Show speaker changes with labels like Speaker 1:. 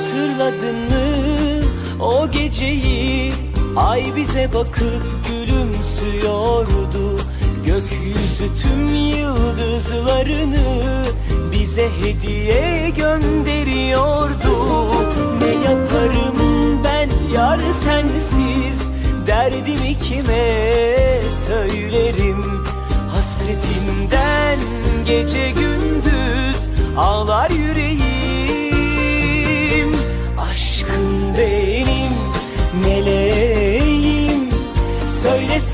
Speaker 1: Hatırladın mı? O geceyi Ay bize bakıp gülümsüyordu. Gökyüzü tüm yıldızlarını Bize hediye gönderiyordu. Ne yaparım ben yar sensiz? Derdimi kime söylerim? Hasretimden gece gündüz Ağlar